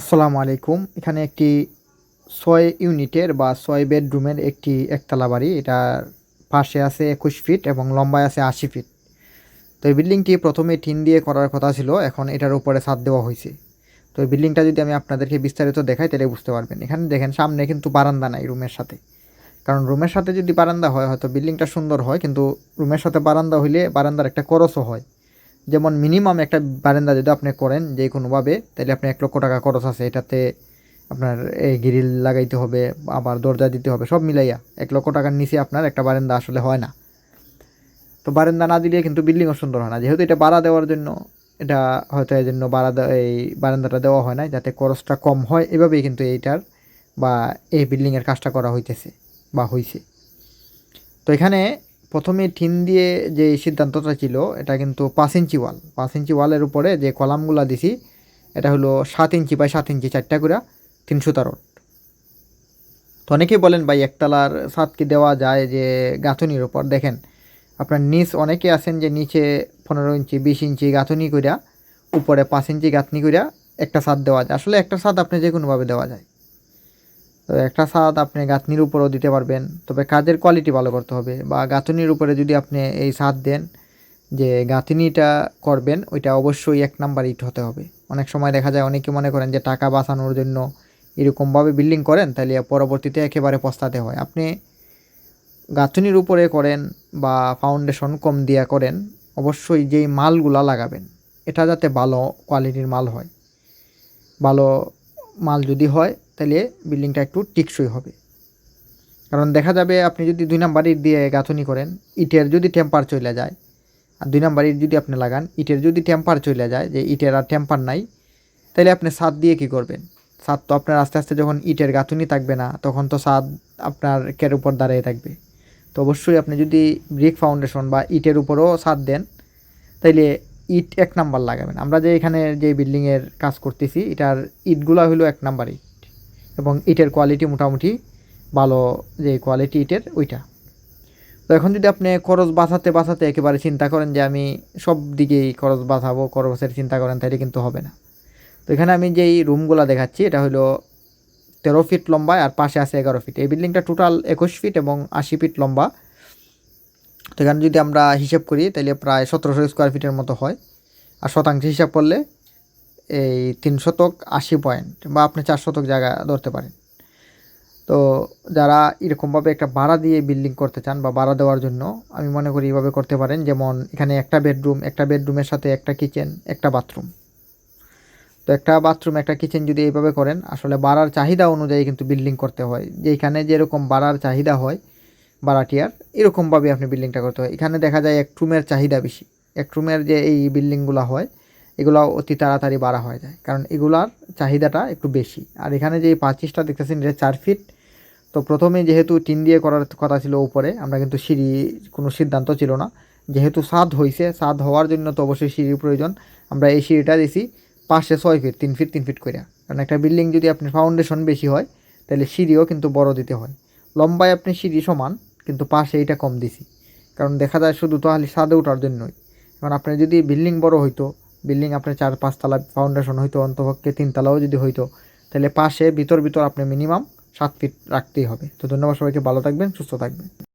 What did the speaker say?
আসসালামু আলাইকুম। এখানে একটি ছয় ইউনিটের বা ছয় বেডরুমের একটি একতলা বাড়ি। এটার পাশে আছে একুশ ফিট এবং লম্বায় আছে আশি ফিট। তো এই বিল্ডিংটি প্রথমে টিন দিয়ে করার কথা ছিল, এখন এটার উপরে ছাদ দেওয়া হয়েছে। তো এই বিল্ডিংটা যদি আমি আপনাদেরকে বিস্তারিত দেখাই, তাহলে বুঝতে পারবেন। এখানে দেখেন, সামনে কিন্তু বারান্দা নাই রুমের সাথে। কারণ রুমের সাথে যদি বারান্দা হয়, হয়তো বিল্ডিংটা সুন্দর হয়, কিন্তু রুমের সাথে বারান্দা হইলে বারান্দার একটা খরচও হয়। যেমন মিনিমাম একটা বারান্দা যদি আপনি করেন যে কোনোভাবে তাহলে আপনি এক লক্ষ টাকা খরচ আছে। এটাতে আপনার এই গ্রিল লাগাইতে হবে, আবার দরজা দিতে হবে, সব মিলাইয়া এক লক্ষ টাকার নিচে আপনার একটা বারান্দা আসলে হয় না। তো বারান্দা না দিলে কিন্তু বিল্ডিংও সুন্দর হয় না। যেহেতু এটা বাড়া দেওয়ার জন্য, এটা হয়তো এই জন্য বাড়া এই বারান্দাটা দেওয়া হয় না যাতে খরচটা কম হয়। এভাবেই কিন্তু এইটার বা এই বিল্ডিংয়ের কাজটা করা হইতেছে বা হইছে। তো এখানে প্রথমে টিন দিয়ে যে সিদ্ধান্তটা ছিল, এটা কিন্তু পাঁচ ইঞ্চি ওয়াল। পাঁচ ইঞ্চি ওয়ালের উপরে যে কলামগুলো দিছি, এটা হলো সাত ইঞ্চি বাই সাত ইঞ্চি চারটা করে তিনশো তার তো অনেকেই বলেন, ভাই, একতলার ছাদ কি দেওয়া যায় যে গাঁথনির উপর। দেখেন, আপনার নিচ অনেকে আছেন যে নিচে পনেরো ইঞ্চি, বিশ ইঞ্চি গাঁথনি কইরা, উপরে পাঁচ ইঞ্চি গাঁথনি কইরা একটা ছাদ দেওয়া যায়। আসলে একটা ছাদ আপনি যে কোনোভাবে দেওয়া যায়। একটা ছাদ আপনি গাঁথনির উপরেও দিতে পারবেন। তবে কাজের কোয়ালিটি ভালো করতে হবে বা গাঁথনির উপরে যদি আপনি এই ছাদ দেন যে গাঁথনিটা করবেন, ওইটা অবশ্যই এক নাম্বার ইট হতে হবে। অনেক সময় দেখা যায় অনেকে মনে করেন যে টাকা বাঁচানোর জন্য এরকমভাবে বিল্ডিং করেন, তাহলে পরবর্তীতে একেবারে পস্তাতে হয়। আপনি গাঁথনির উপরে করেন বা ফাউন্ডেশন কম দিয়া করেন, অবশ্যই যেই মালগুলা লাগাবেন, এটা যাতে ভালো কোয়ালিটির মাল হয়। ভালো মাল যদি হয় তাহলে বিল্ডিংটা একটু টিকসই হবে। কারণ দেখা যাবে আপনি যদি দুই নাম্বার ইট দিয়ে গাঁথনি করেন, ইটের যদি টেম্পার চলে যায়, আর দুই নাম্বার ইট যদি আপনি লাগান, ইটের যদি টেম্পার চলে যায়, যে ইটের আর টেম্পার নাই, তাহলে আপনি ছাদ দিয়ে কি করবেন? সাদ তো আপনার আস্তে আস্তে যখন ইটের গাঁথুনি থাকবে না, তখন তো সাদ আপনার কের উপর দাঁড়িয়ে থাকবে। তো অবশ্যই আপনি যদি ব্রিক ফাউন্ডেশন বা ইটের উপরও সাদ দেন তাইলে ইট এক নাম্বার লাগাবেন। আমরা যে এখানে যে বিল্ডিংয়ের কাজ করতেছি, এটার ইটগুলো হলো এক নাম্বার ইট এবং ইটের কোয়ালিটি মোটামুটি ভালো যে কোয়ালিটি ইটের ওইটা। তো এখন যদি আপনি খরচ বাঁচাতে বাঁচাতে একেবারে চিন্তা করেন যে আমি সব দিকেই খরচ বাঁচাবো, খরচের চিন্তা করেন তাহলে কিন্তু হবে না। তো এখানে আমি যেই রুমগুলো দেখাচ্ছি, এটা হলো তেরো ফিট লম্বা আর পাশে আছে এগারো ফিট এই বিল্ডিংটা টোটাল একুশ ফিট এবং আশি ফিট লম্বা। তো এখানে যদি আমরা হিসাব করি তাহলে প্রায় সতেরোশো স্কোয়ার ফিটের মতো হয়। আর শতাংশ হিসাব করলে এই তিন শতক আশি পয়েন্ট বা আপনি চার শতক জায়গা ধরতে পারেন। তো যারা এরকমভাবে একটা ভাড়া দিয়ে বিল্ডিং করতে চান বা ভাড়া দেওয়ার জন্য, আমি মনে করি এইভাবে করতে পারেন। যেমন এখানে একটা বেডরুম একটা বেডরুমের সাথে একটা কিচেন একটা বাথরুম তো একটা বাথরুম একটা কিচেন যদি এইভাবে করেন, আসলে বাড়ার চাহিদা অনুযায়ী কিন্তু বিল্ডিং করতে হয়। যেখানে যেরকম বাড়ার চাহিদা হয় বাড়াটিয়ার এরকমভাবে আপনি বিল্ডিংটা করতে হয়। এখানে দেখা যায় এক রুমের চাহিদা বেশি। এক রুমের যে এই বিল্ডিংগুলো হয় এগুলো অতি তাড়াতাড়ি বাড়া হয়ে যায়। কারণ এগুলার চাহিদাটা একটু বেশি। আর এখানে যে পাঁচিশটা দেখতেছেন, এটা চার ফিট। তো প্রথমে যেহেতু টিন দিয়ে করার কথা ছিল উপরে, আমরা কিন্তু সিঁড়ি, কোনো সিদ্ধান্ত ছিল না। যেহেতু ছাদ হয়েছে ছাদ হওয়ার জন্য তো অবশ্যই সিঁড়ির প্রয়োজন। আমরা এই সিঁড়িটা দিছি পাশে ছয় ফিট, তিন ফিট তিন ফিট করে কারণ একটা বিল্ডিং যদি আপনি ফাউন্ডেশন বেশি হয়, তাহলে সিঁড়িও কিন্তু বড় দিতে হয়। লম্বায় আপনি সিঁড়ি সমান, কিন্তু পাশে এইটা কম দিছি। কারণ দেখা যায় শুধু তো খালি ছাদে ওঠার জন্যই। কারণ আপনি যদি বিল্ডিং বড় হইতো বিল্ডিং আপনার চার পাঁচতলা ফাউন্ডেশন হইতো, অন্তপক্ষে তিনতলাও যদি হইতো, তাহলে পাশে ভিতর ভিতর আপনি মিনিমাম সাত ফিট রাখতেই হবে। তো ধন্যবাদ সবাইকে, ভালো থাকবেন, সুস্থ থাকবেন।